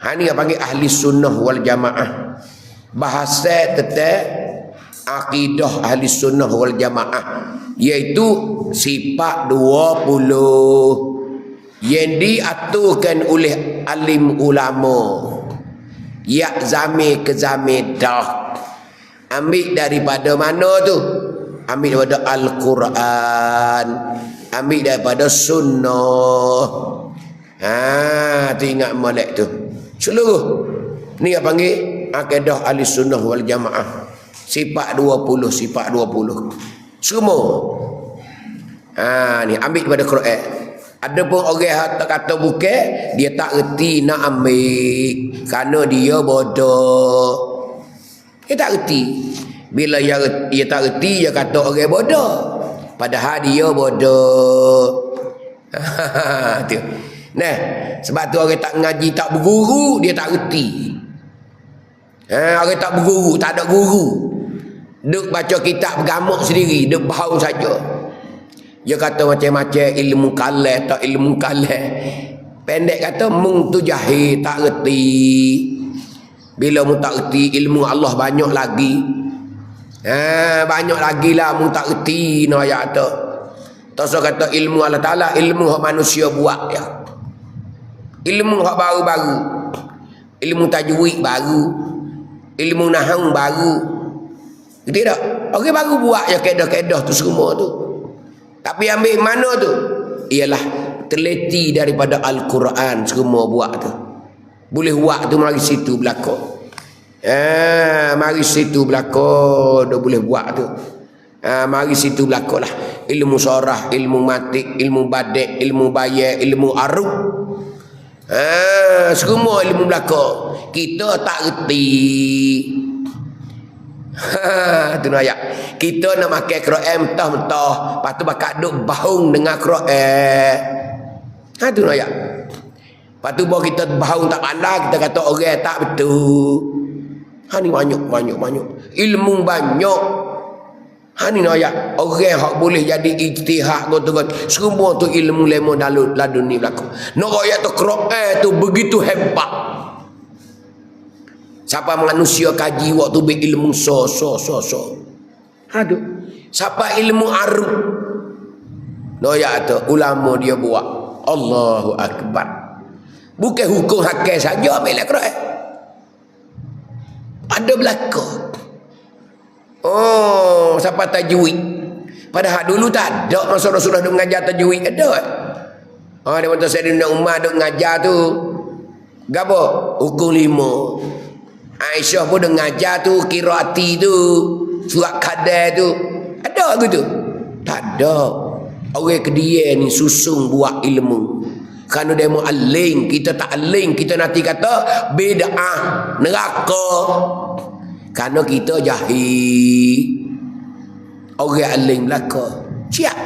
Ha ni yang panggil ahli sunnah wal jamaah. Bahasa tentang akidah ahli sunnah wal jamaah. Iaitu sifat 20 yang diaturkan oleh alim ulama. Ya zami ke zami dah. Ambil daripada mana tu? Ambil daripada al-Quran. Ambil daripada sunnah. Ha tu ingat molek tu seluruh ni yang panggil akidah ahli sunnah wal jamaah. Sifat 20 sifat 20 semua. Ha ni ambil daripada Quran. Ada pun orang tak kata bukan dia tak reti nak ambil. Kerana dia bodoh. Dia tak reti. Bila dia, dia tak reti dia kata orang bodoh. Padahal dia bodoh. Tu nah sebab tu orang tak ngaji tak berguru dia tak reti ha, orang tak berguru tak ada guru duk baca kitab bergamuk sendiri duk bau saja dia kata macam-macam ilmu kalah tak ilmu kalah. Pendek kata mung tu jahil tak reti. Bila mung tak reti ilmu Allah banyak lagi. Ha, banyak lagi lah mung tak reti no ayat tu. Tosa kata ilmu Allah Ta'ala ilmu manusia buat ya. Ilmu hak baru-baru. Ilmu tajwid baru. Ilmu nahang baru. Tidak. Orang baru buat ya kedah-kedah tu semua tu. Tapi ambil mana tu? Ialah teliti daripada Al-Quran semua buat tu. Boleh buat tu mari situ belakang. Eh, mari situ belakang dah boleh buat tu. Eh, mari situ belakang lah. Ilmu sorah, ilmu matik, ilmu badek, ilmu bayar, ilmu aruk. Eh, semua ilmu belakang. Kita tak reti. Ha, tu ayat. Kita nak makan Quran mentah-mentah, lepas tu bakal duk baung dengan Quran. Ha tu ayat. Lepas tu bawa kita baung tak pandai, kita kata orang tak betul. Ha ni banyak banyak banyak. Ilmu banyak. Ha ni ayat. Orang hak boleh jadi ijtihad gotu Semua tu ilmu lemon dalu ladun ni berlaku. Nak ayat tu Quran tu begitu hebat. Siapa manusia kaji waktu berilmu so so so so. Aduh. Siapa ilmu aruf. Noya tu ulama dia buat. Allahu akbar. Bukan hukum hakai saja ambil Quran. Ada belakang. Oh, siapa tajwid? Padahal dulu tak ada Rasulullah duk mengajar tajwid ada. Oh, dia kata Sayyidina Umar duk mengajar tu. Gapo? Hukum lima. Aisyah pun dah ngajar tu kirati tu surat kadar tu ada ke tu tak ada orang kedia ni susung buat ilmu kerana dia mau aling kita tak aling kita nanti kata bid'ah neraka kerana kita jahil orang aling belaka siap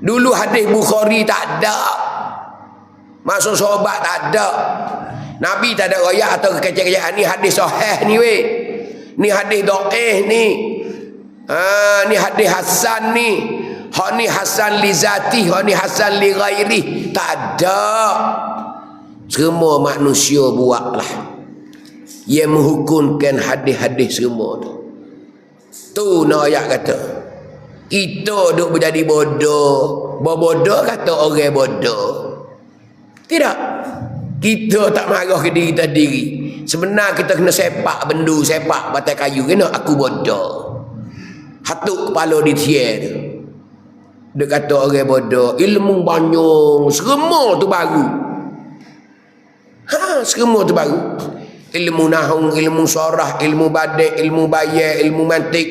dulu hadis Bukhari tak ada masuk sobat tak ada Nabi tak ada royak atau kekecewaan ni hadis sahih ni weh. Ni hadis dhaif ni. Ha ni hadis hasan ni. Ha ni hasan li zati, ha ni hasan li ghairi. Tak ada. Semua manusia buatlah. Yang menghukumkan hadis-hadis semua tu. Tu nak ayat kata. Kita duk menjadi bodoh. Bodoh kata orang bodoh. Tidak. Kita tak marah ke diri kita diri. Sebenarnya kita kena sepak bendu, sepak batai kayu. Kena aku bodoh. Hatuk kepala di tiar. Dia kata orang bodoh. Ilmu banyak. Semua tu baru. Ha, semua tu baru. Ilmu nahung, ilmu sorah, ilmu badek, ilmu bayar, ilmu mantik.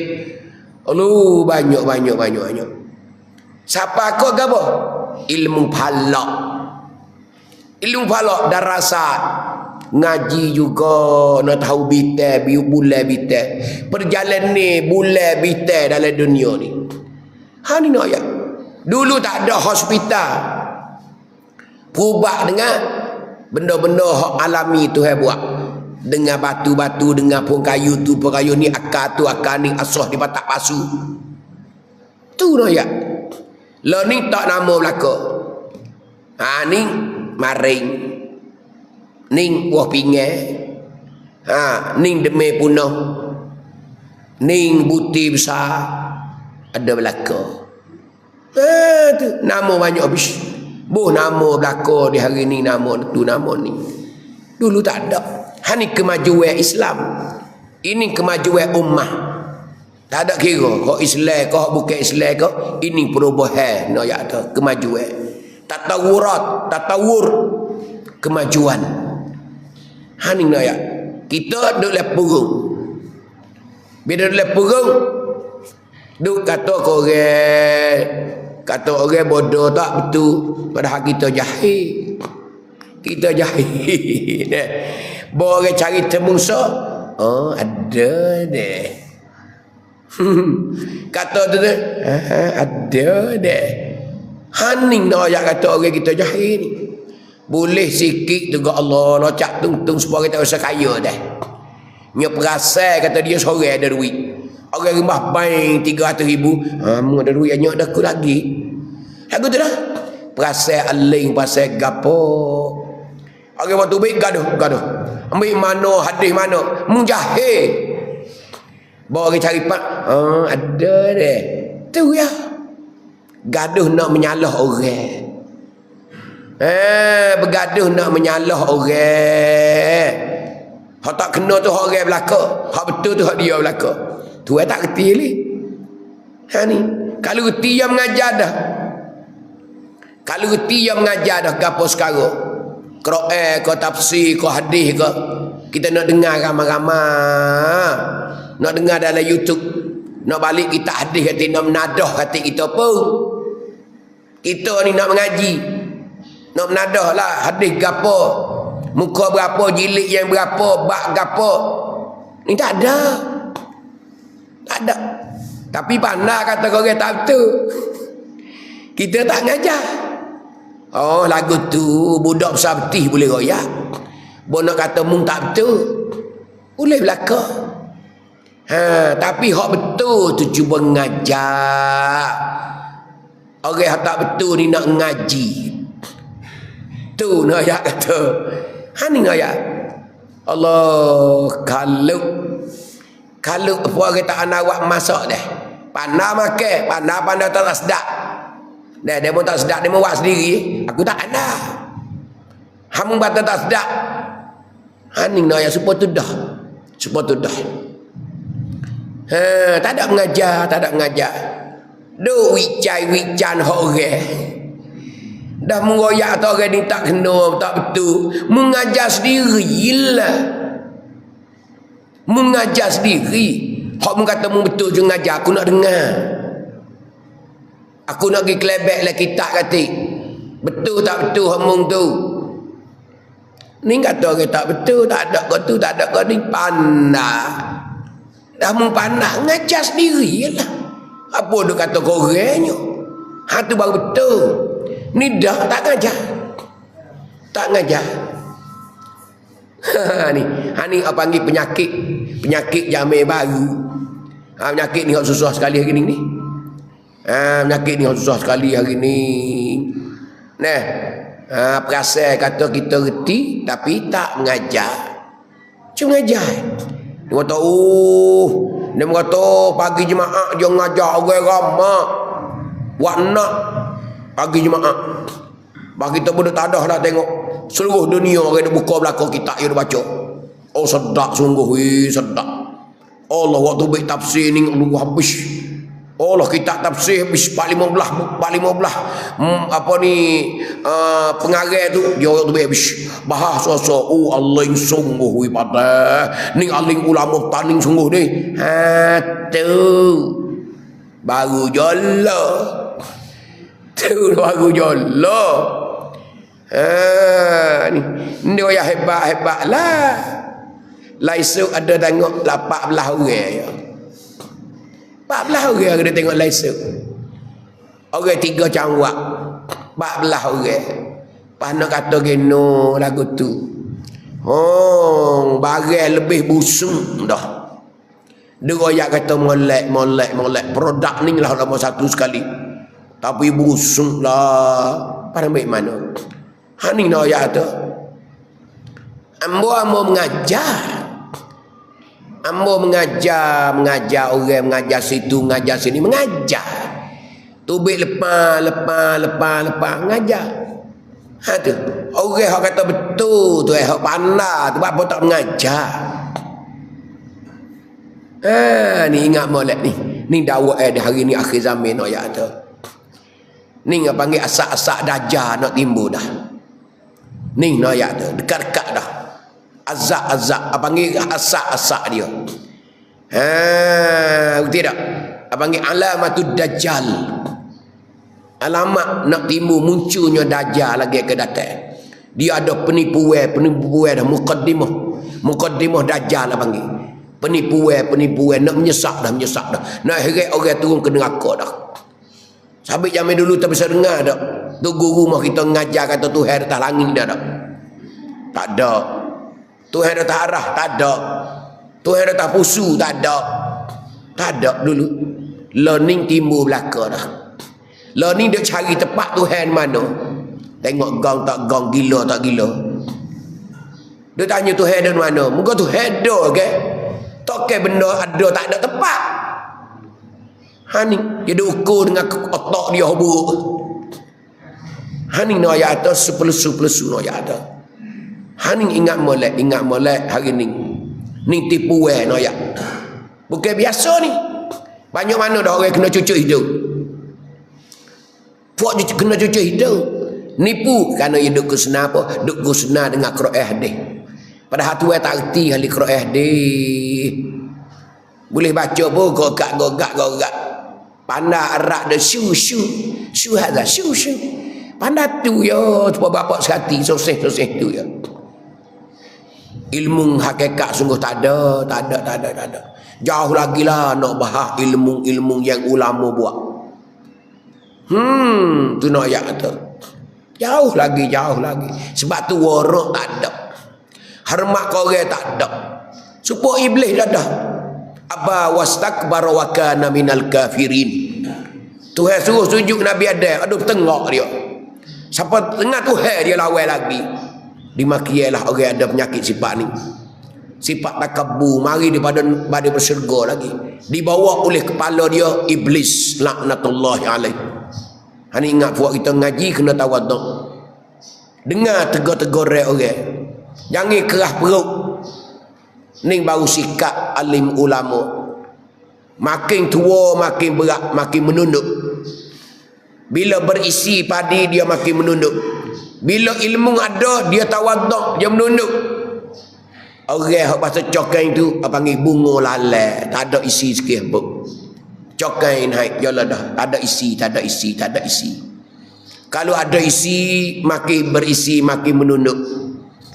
Aduh, banyak, banyak, banyak, banyak. Siapa kau apa? Ilmu palak. Ilmu falak darasat. Ngaji juga nak tahu bitai, bulan bitai. Perjalanan ni bulan bitai dalam dunia ni. Ha ni nak ayat. Dulu tak ada hospital. Perubah dengan benda-benda alami tu buat. Dengan batu-batu, dengan pun kayu tu, pun kayu ni, akar tu, akar ni, asah di patak pasu. Tu nak ayat. Lo ni tak nama belakang. Ha ni maring. Ning buah pinggir ha ning demi punah. Ning buti besar. Ada belaka. Ha tu nama banyak habis. Buh nama belaka di hari ni nama tu nama ni. Dulu tak ada ha ni kemajuan Islam ini kemajuan ummah tak ada kira kau Islam kau bukan Islam kau ini perubahan no ya kemajuan tatawurat tatawur kemajuan Haning nak ya. Kita duduk lep purung. Bila duduk lep purung, duk kata korang, kata orang bodoh tak betul. Padahal kita jahil. Kita jahil. Bawa orang cari temungsa. Oh, ada deh. kata tu tu, ada deh. Haning nak ya kata orang kita jahil ni. Boleh sikit juga Allah nak cak tung-tung supaya kita rasa kaya dah. Nya perasai kata dia sore ada duit. Orang rumah bank 300 ribu. Mu ada duit dah aku lagi. Aku tu dah. Perasai aling, perasai gapo. Orang waktu baik gaduh, gaduh. Ambil mana, hadis mana. Mu jahil. Bawa orang cari pak. Ha, ada deh. Tu ya. Gaduh nak menyalah orang. Eh, bergaduh nak menyalah orang. Hak tak kena tu hak orang belaka. Hak betul tu hak dia belaka. Tu tak kerti ni. Ha ni. Kalau kerti yang mengajar dah. Kalau kerti yang mengajar dah gapo sekarang. Quran ke tafsir ke hadis ke. Kita nak dengar ramai-ramai. Nak dengar dalam YouTube. Nak balik kita hadis kata nak menadah kata kita pun. Kita ni nak mengaji. Nak menadah lah hadis gapo. Muka berapa, jilid yang berapa, bak gapo. Ni tak ada. Tak ada. Tapi pandai kata korang tak betul. Kita tak ngajar. Oh lagu tu budak besar betih boleh royak. Bo nak kata mung tak betul. Boleh belaka. Ha, tapi hak betul tu cuba ngajar. Orang yang tak betul ni nak ngaji. Tu nak ayat kata. Ha ni ayat. Allah kalau kalau orang tak nak awak masak dah. Pandai makan, pandai pandai tak sedap. Dah dia pun tak sedap dia buat sendiri. Aku tak ada. Hamu bata tak sedap. Ha ni nak ayat supaya tu dah. Supaya tu dah. Ha, tak ada mengajar, tak ada mengajar. Duk wicai wican hok Dah mengoyak atau orang ni tak kena, tak betul. Mengajar sendiri lah. Mengajar sendiri. Hak mu kata mu betul je ngajar, aku nak dengar. Aku nak pergi kelebek lah kitab kata. Betul tak betul hak mung tu. Ni kata orang tak betul, tak ada kau tu, tak ada kau ni pandai. Dah mu pandai, ngajar sendiri lah. Apa dia kata korangnya? Ha tu baru betul. Ni dah tak ngajar. Tak ngajar. Ha ni, ha ni apa panggil penyakit. Penyakit jamai baru. Ha penyakit ni susah sekali hari ni ni. Ha penyakit ni susah sekali hari ni. Nah, ha perasaan kata kita reti tapi tak mengajar. Cuma ngajar. Dia kata, oh, dia kata, pagi jemaah dia ngajar orang ramah. Buat nak Pagi Jumaat. Bagi kita pun tak ada dah tengok. Seluruh dunia orang dia buka belakang kita yang dia baca. Oh sedap sungguh. Wih, sedap. Allah waktu baik tafsir ni lu habis. Allah kita tafsir habis 415 415 hmm, apa ni uh, pengarang tu dia waktu baik habis. Bahas suasa oh Allah yang sungguh pada. Ni aling ulama taning sungguh ni. Ha tu. Baru jolah. Tu baru jolo. Ha ni. Ni dia hebat-hebat lah. Laisu ada tengok 14 orang. 14 orang ada tengok laisu. Orang tiga cangwak. 14 orang. Pas nak kata geno lagu tu. Oh, barang lebih busung dah. Dia kata molek, molek, molek. Produk ni lah nombor satu sekali. Tapi busuk lah. Pada baik mana? Ha ni nak ayat tu. Ambo ambo mengajar. Ambo mengajar, mengajar orang, mengajar situ, mengajar sini, mengajar. Tubik lepas, lepas, lepas, lepas, mengajar. Ha tu. Orang yang kata betul tu, eh, yang pandai tu, apa tak mengajar. Ha, ni ingat molek ni. Ni dakwah eh di hari ni akhir zaman nak ya tu. Ni ngah panggil asak-asak dajah nak timbul dah. Ni nak ya tu, dekat-dekat dah azak-azak apa panggil asak-asak dia. Ha tidak. Apa panggil alamatud dajjal. Alamat nak timbul munculnya dajjal lagi ke datang dia ada penipuan penipuan dah mukaddimah. Mukaddimah dajjal lah panggil. Penipuan penipuan. Nak menyesak dah menyesak dah. Nak heret orang turun ke neraka dah. Sampai zaman dulu tak bisa dengar dah. Tu guru rumah kita ngajar kata Tuhan atas langit dah dah. Tak ada. Tuhan dah tak arah, tak ada. Tuhan dah tak pusu, tak ada. Tak ada dulu. Learning timbul belakang dah. Learning dia cari tempat Tuhan mana. Tengok gong tak gong, gila tak gila. Dia tanya Tuhan ada mana. Muka Tuhan ada, okay? Tak okay benda ada, tak ada tempat. Ha ni, dia ukur dengan otak dia buruk. Ha ni no ayat atas, sepuluh-sepuluh no ayat atas. Hani ingat molek, ingat molek hari ni. Ni tipu eh no ya. Bukan biasa ni. Banyak mana dah orang kena cucuk hidup. Puak cucuk kena cucuk hidup. Nipu kerana dia duk kesena apa? Duk kesena dengan Quran deh. Padahal tu tak erti hal Quran deh. Boleh baca pun gogak gogak gogak. Pandai arak de syu syu. Syu hadza syu syu. Pandai tu ya, tu bapak sekati soseh-soseh tu ya ilmu hakikat sungguh tak ada tak ada tak ada tak ada. Jauh lagi lah nak bahas ilmu-ilmu yang ulama buat. Hmm tu nak ayat tu jauh lagi jauh lagi. Sebab tu warak tak ada. Hormat korang tak ada. Supaya iblis dah dah aba wastakbara wa kana minal kafirin? Tuhan suruh sujud Nabi Adam. Aduh tengok dia. Siapa tengah Tuhan dia lawan lagi dimakiailah orang ada penyakit sifat ni. Sifat takabu mari daripada pada bersyurga lagi. Dibawa oleh kepala dia iblis laknatullah alaih. Hani ingat buat kita ngaji kena tawaduk. Dengar tegur-tegur orang. Jangan kerah perut. Ni baru sikap alim ulama. Makin tua makin berat makin menunduk. Bila berisi padi dia makin menunduk bila ilmu ada, dia tawaduk, dia menunduk. Orang yang bahasa cokain tu, apa panggil bunga lalai. Tak ada isi sikit pun. Cokain naik, yalah dah. Tak ada isi, tak ada isi, tak ada isi. Kalau ada isi, makin berisi, makin menunduk.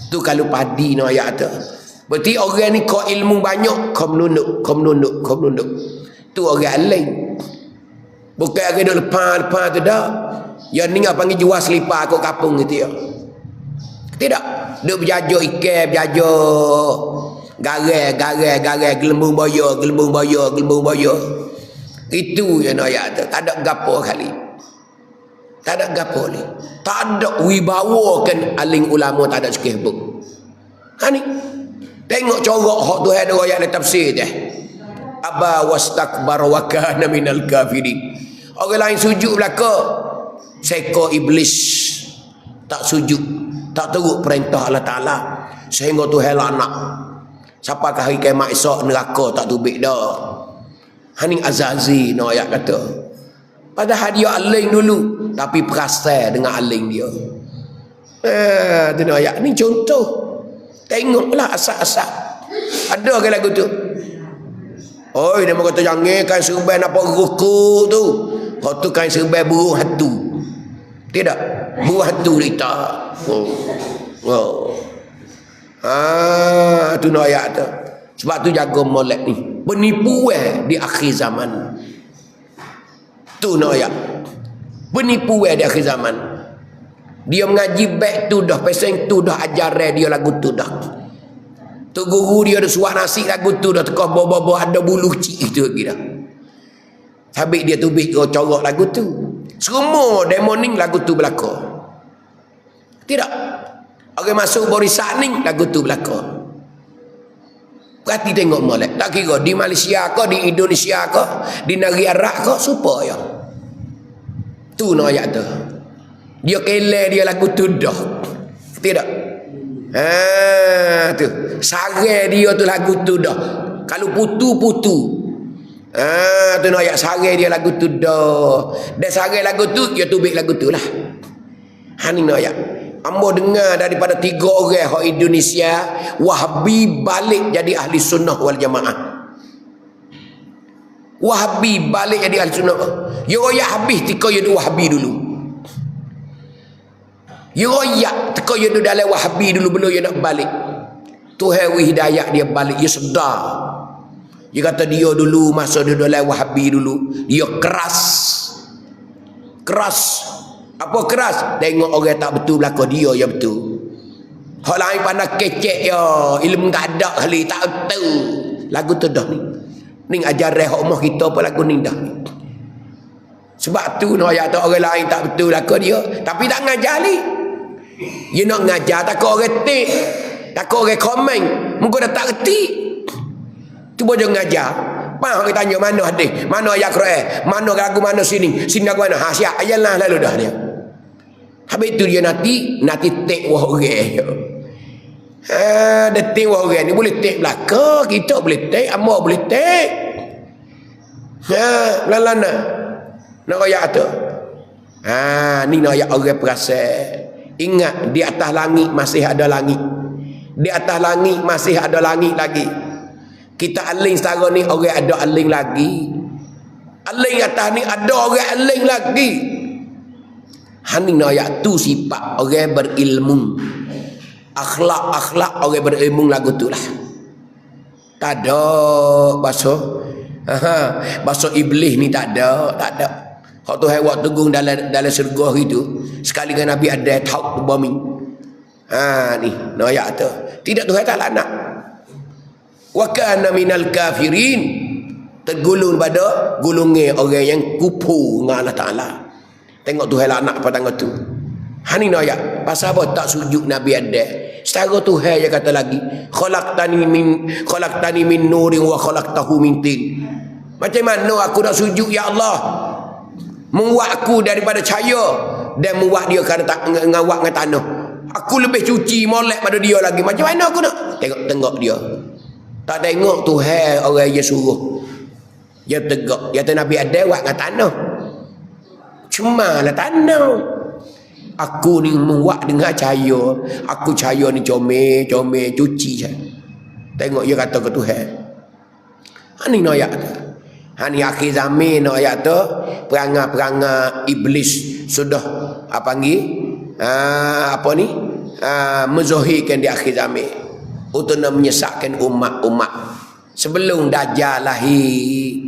Tu kalau padi no ayat tu. Berarti orang ni kau ilmu banyak, kau menunduk, kau menunduk, kau menunduk. Tu orang lain. Bukan orang duduk lepas-lepas tu dah. Yang ni ngah panggil jual selipar kot kapung gitu ya. Tidak. Duk berjajo ikan, berjajo gare, gare, gare, gelembung boyo, gelembung boyo, gelembung boyo. Itu yang ayat tu. Tak ada gapo kali. Tak ada gapo ni. Tak ada wibawa kan aling ulama tak ada sikit pun. Ha ni. Tengok corak hak tu ada ayat dalam tafsir dia. Aba wastakbar wa kana minal kafirin. Orang lain sujud belaka seekor iblis. Tak sujud. Tak teruk perintah Allah Ta'ala. Sehingga tu hela anak siapakah hari kiamat esok neraka tak tubik dah? Haning Azazi no ayat kata. Padahal dia aling dulu tapi perasai dengan aling dia. Eh tu no ayat ni contoh. Tengoklah asal-asal ada ke lagu tu? Oi, dia kata jangan kan serbai nak ruku tu. Kau tu kan serbai burung hatu. Tidak. Buah tu kita. Oh. Oh. Ah, tu nak ayat tu. Sebab tu jaga molek ni. Penipu eh di akhir zaman. Tu nak ayat. Penipu eh di akhir zaman. Dia mengaji baik tu dah. Peseng tu dah ajar dia lagu tu dah. Tu guru dia ada suah nasi lagu tu dah. Tekah bobo-bobo ada bulu cik itu lagi dah. Habis dia tubik kau corok lagu tu. Semua demoning lagu tu berlaku. Tidak. Orang masuk barisan ni lagu tu belaka. Perhati tengok molek. Tak kira di Malaysia ke, di Indonesia ke, di negeri Arab ke, supaya. Tu no ayat tu. Dia kele dia lagu tu dah. Tidak. Ha tu. Sare dia tu lagu tu dah. Kalau putu-putu. Ha tu no ayat sare dia lagu tu dah. Dan sare lagu tu, dia tubik lagu tu lah. Ha ni no ayat. Ambo dengar daripada tiga orang hak Indonesia Wahabi balik jadi ahli sunnah wal jamaah. Wahabi balik jadi ahli sunnah. Yo ya habis tika yo Wahabi dulu. Yo ya tika yo dalam Wahabi dulu belum yo nak balik. Tuhan hidayah dia balik dia sedar. Dia kata dia dulu masa dia dalam Wahabi dulu dia keras. Keras apa keras? Tengok orang tak betul belakang dia yang betul. Hak lain pandai kecek ya. Ilmu tak ada kali. Tak betul. Lagu tu dah ni. Ni ajar hak umah kita apa lagu ni dah. Sebab tu no ayat tu orang lain tak betul belakang dia. Tapi tak ngajar ni. Dia nak ngajar tak orang tik. Tak orang komen. Mungkin dah tak reti. Tu boleh ngajar. Apa orang tanya mana hadis? Mana ayat Quran? Mana lagu mana sini? Sini lagu mana? Ha siap. Ayalah lalu dah dia. Habis tu dia nanti nanti tek wah orang. Ha, dia tek wah orang ni boleh tek belaka, kita boleh tek, amba boleh tek. Ha, lalana. Nak ayat tu. Ha, ni nak ayat orang perasan. Ingat di atas langit masih ada langit. Di atas langit masih ada langit lagi. Kita aling sekarang ni orang ada aling lagi. Aling atas ni ada orang aling lagi. Hani ayat tu sifat orang berilmu. Akhlak-akhlak orang berilmu lagu tu lah. Tak ada bahasa. Aha, bahasa iblis ni tak ada, tak ada. Kau tu hewat tegung dalam dalam surga itu. Sekali dengan Nabi ada tahu bumi. Ha ni, no ayat tu. Tidak Tuhan tak nak wa kana minal kafirin. Tergulung pada gulungnya orang yang kupu dengan Allah Taala. Tengok Tuhan lah anak pada tu. Hani no ayat pasal apa tak sujud nabi ada setara Tuhan dia kata lagi. Khalaqtani min khalaqtani min nurin wa khalaqtahu min tin. Macam mana aku nak sujud ya Allah? Membuat aku daripada cahaya. Dan membuat dia kerana tak ngawak dengan tanah. Aku lebih cuci molek pada dia lagi. Macam mana aku nak? Tengok-tengok dia tak tengok Tuhan orang yang suruh. Dia tegak. Dia kata Nabi ada buat dengan tanah. Cuma lah tanah. Aku ni membuat dengan cahaya. Aku cahaya ni comel, comel, cuci je. Tengok dia kata ke Tuhan. Ini ha, ayat tu. Ini ha, akhir zaman ayat tu. Perangai-perangai iblis sudah apa panggil? Ha, apa ni? Ha, menzohirkan di akhir zaman untuk nak menyesatkan umat-umat. Sebelum dajjal lahir.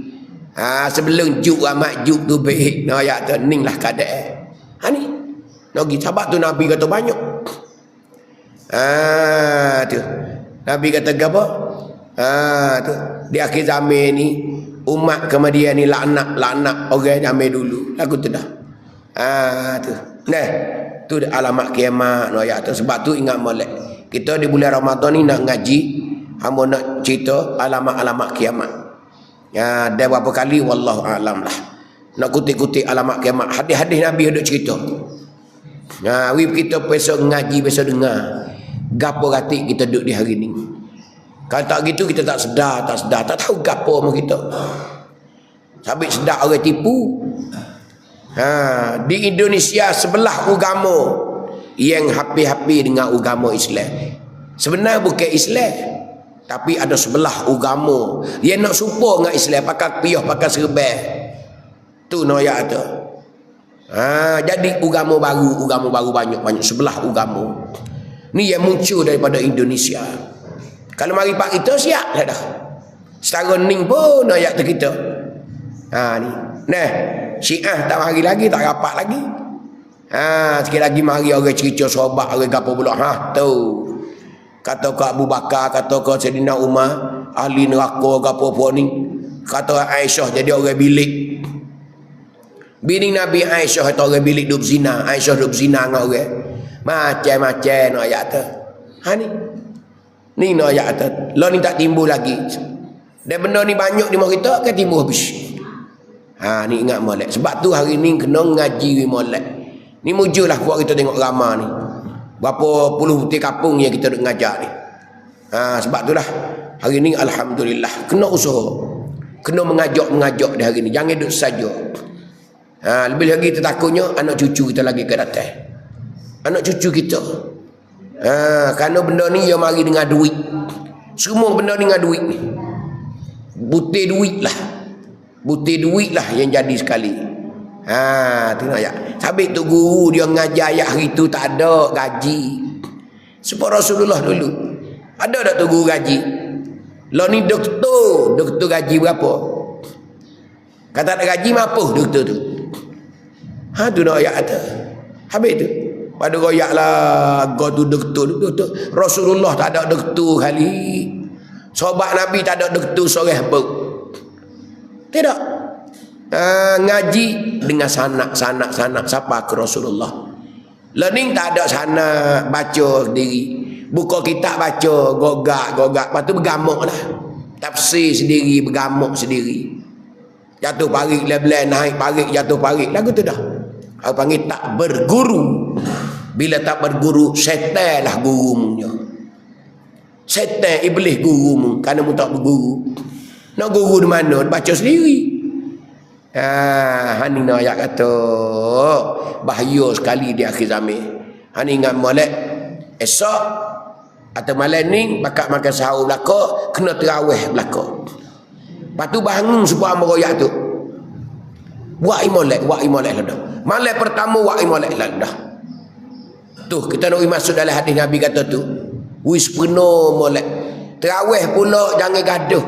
Ha, sebelum juk amat juk tu baik no ya tu ning lah kadek ha ni. Nabi sahabat tu Nabi kata banyak. Ha tu. Nabi kata apa? Ha tu. Di akhir zaman ni umat kemudian ni laknat laknat. Orang zaman dulu. Lagu tu dah. Ha tu. Nah tu alamat kiamat no ya tu. Sebab tu ingat molek kita di bulan Ramadan ni nak ngaji hamba nak cerita alamat-alamat kiamat. Ya ada berapa kali wallahu alam lah. Nak kutip-kutip alamat kiamat. Hadis-hadis nabi ada cerita. Ya we kita besok ngaji besok dengar. Gapo ratik kita duduk di hari ni? Kalau tak gitu kita tak sedar tak sedar. Tak tahu gapo sama kita. Sampai sedar orang tipu. Ha di Indonesia sebelah agama yang happy-happy dengan agama Islam. Sebenarnya bukan Islam. Tapi ada sebelah agama. Yang nak supo dengan Islam. Pakai piyah, pakai serban. Tu noyak tu. Ha, jadi agama baru, agama baru banyak-banyak. Sebelah agama. Ni yang muncul daripada Indonesia. Kalau mari pak kita, siap dah dah. Setara ni pun noyak tu kita. Ha, ni. Nah, syiah tak mari lagi, tak rapat lagi. Ha, sikit lagi mari orang cerita sahabat orang gapo pula. Ha, tu. Kata ke Abu Bakar, kata ke Sayyidina Umar, ahli neraka gapo apa ni. Kata Aisyah jadi orang bilik. Bini Nabi Aisyah itu orang bilik duk zina. Aisyah duk zina dengan orang. Macam-macam nak ayat tu. Ha ni. Ni nak ayat tu. Lo ni tak timbul lagi. Dan benda ni banyak di kita akan timbul habis. Ha ni ingat molek. Sebab tu hari ni kena ngaji molek. Ni mujulah buat kita tengok ramah ni. Berapa puluh putih kapung yang kita nak ngajar ni. Ha sebab tu lah. Hari ni Alhamdulillah. Kena usaha. Kena mengajak-mengajak di hari ni. Jangan duduk saja. Ha, lebih lagi kita takutnya anak cucu kita lagi ke datang. Anak cucu kita. Ha, kerana benda ni yang mari dengan duit. Semua benda ni dengan duit ni. Butir duit lah. Butir duit lah yang jadi sekali. Ha, tengok ya. Sabit tu guru dia ngajar ayat hari tu tak ada gaji. Sebab Rasulullah dulu. Ada tak tu guru gaji? Lo ni doktor. Doktor gaji berapa? Kata ada gaji mampu doktor tu. Ha tu nak ayat kata. Habis tu. Pada royak lah. Kau tu doktor, doktor. Rasulullah tak ada doktor kali. Sobat Nabi tak ada doktor sore apa. Tidak. Ha, ngaji dengan sanak, sanak, sanak. Siapa ke Rasulullah. Learning tak ada sana baca sendiri. Buka kitab baca, gogak, gogak. Lepas tu bergamuk lah. Tafsir sendiri, bergamuk sendiri. Jatuh parik, lebelah naik parik, jatuh parik. Lagu tu dah. Aku panggil tak berguru. Bila tak berguru, setan lah gurumu. Setan iblis gurumu. Kerana mu tak berguru. Nak guru di mana? Baca sendiri. Ha, hani nak ayat kata. Bahaya sekali di akhir zaman. Hani ingat molek. Esok. Atau malam ni. Bakat makan sahur belakang. Kena terawih belakang. Lepas tu bangun sebuah meroyak tu. Buat imolek. Buat imolek lah dah. Malam pertama buat imolek lah dah. Tu kita nak masuk dalam hadis Nabi kata tu. Wis penuh molek. Terawih pula jangan gaduh.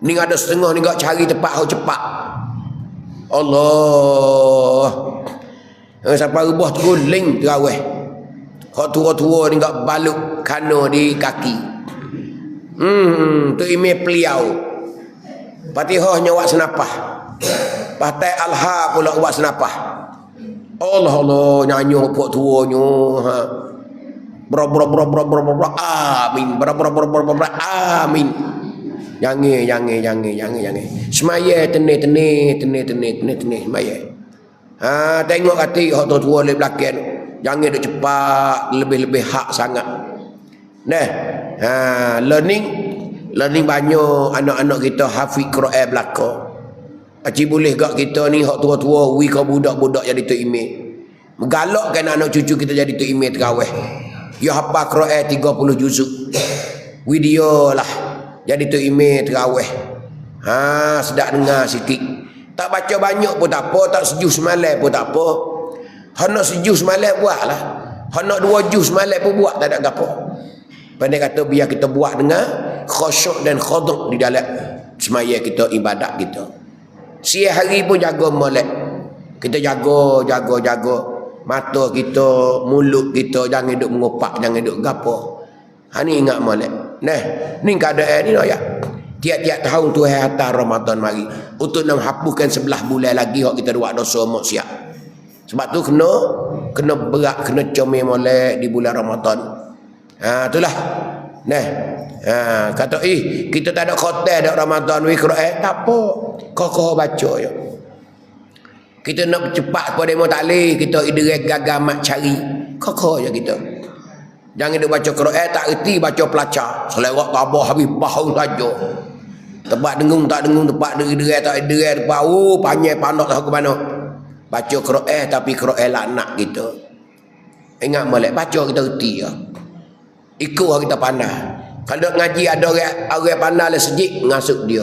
Ni ada setengah ni gak cari tempat hau cepat. Allah. Eh, sampai rubah tu guling terawih. Hak tua-tua ni gak baluk kano di kaki. Hmm, tu email peliau. Fatihahnya wak senapah. Patai alha pula wak senapah. Allah Allah nyanyi puak tuanya. Ha. Bro bro bro bro bro bro amin. Bro bro bro bro bro amin. Jangan jangan jangan jangan jangan. Semaya tene tene tene tene tene tene semaya. Ha tengok hati hak tua-tua le belakang. Jangan duk cepat lebih-lebih hak sangat. Nah. Ha learning learning banyak anak-anak kita hafiz Quran belaka. Aci boleh gak kita ni hak tua-tua wi kau budak-budak jadi tu imej. Megalakkan anak cucu kita jadi tu imej terawih. Ya hafal Quran 30 juzuk. Video lah jadi tu imej terawih. Ha sedap dengar sikit. Tak baca banyak pun tak apa, tak sejuk semalam pun tak apa. Hana sejuk semalam buatlah. Hana dua juz semalam pun buat tak ada gapo. Pandai kata biar kita buat dengan khusyuk dan khuduk di dalam semaya kita ibadat kita. Siang hari pun jaga molek. Kita jaga, jaga, jaga. Mata kita, mulut kita jangan duk mengopak, jangan duk gapo. Ha ni ingat molek. Nah, ni keadaan ni ya. Tiap-tiap tahun tu hai hantar Ramadan mari untuk nak hapuskan sebelah bulan lagi hak kita buat dosa maksiat. Sebab tu kena kena berat, kena comel molek di bulan Ramadan. Ha itulah. Nah, ha, kata eh kita tak ada khotel dak Ramadan wi Quran tak apa. Kau baca ya. Kita nak cepat pada mau taklih, kita idrak gagal mak cari. Kau je kita. Jangan dia baca Quran tak erti baca pelacak. Selewat tabah habis bahu saja. Tempat dengung tak dengung tempat deri deri tak deri tempat oh panjang pandok tak ke mana. Baca Quran tapi Quran laknat kita. Ingat molek baca kita erti ya. Ikut kita pandai. Kalau ngaji ada orang orang pandai le sejik ngasuk dia.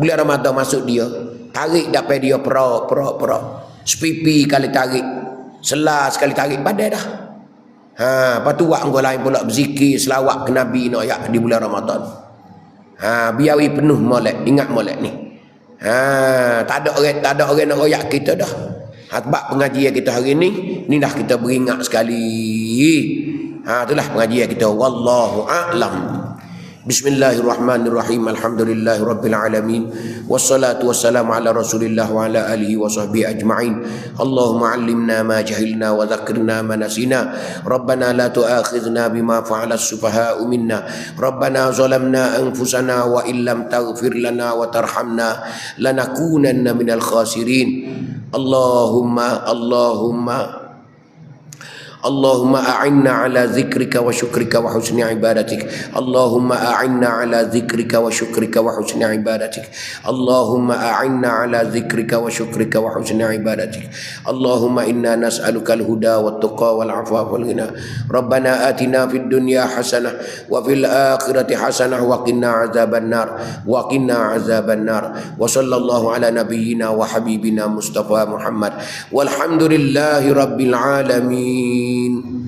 Bulan Ramadan masuk dia. Tarik dapat dia pro pro pro. Sepipi kali tarik. Selas sekali tarik badai dah. Ha, lepas tu buat lain pula berzikir selawat ke Nabi nak ayat di bulan Ramadan. Ha, biari penuh molek, ingat molek ni. Ha, tak ada orang tak ada orang nak royak kita dah. Ha, sebab pengajian kita hari ni, ni dah kita beringat sekali. Ha, itulah pengajian kita wallahu a'lam. بسم الله الرحمن الرحيم الحمد لله رب العالمين والصلاة والسلام على رسول الله وعلى آله وصحبه أجمعين اللهم علمنا ما جهلنا وذكرنا ما نسينا ربنا لا تؤاخذنا بما فعل السفهاء منا ربنا ظلمنا أنفسنا وإن لم تغفر لنا وترحمنا لنكونن من الخاسرين اللهم اللهم اللهم أعنا على ذكرك وشكرك وحسن عبادتك. اللهم أعنا على ذكرك وشكرك وحسن عبادتك. اللهم أعنا على ذكرك وشكرك وحسن عبادتك. اللهم إنا نسألك الهدى والتقى والعفاف والغنى. ربنا آتنا في الدنيا حسنة وفي الآخرة حسنة وقنا عذاب النار. وقنا عذاب النار. وصلى الله على نبينا وحبيبنا مصطفى محمد. والحمد لله رب العالمين. I mean.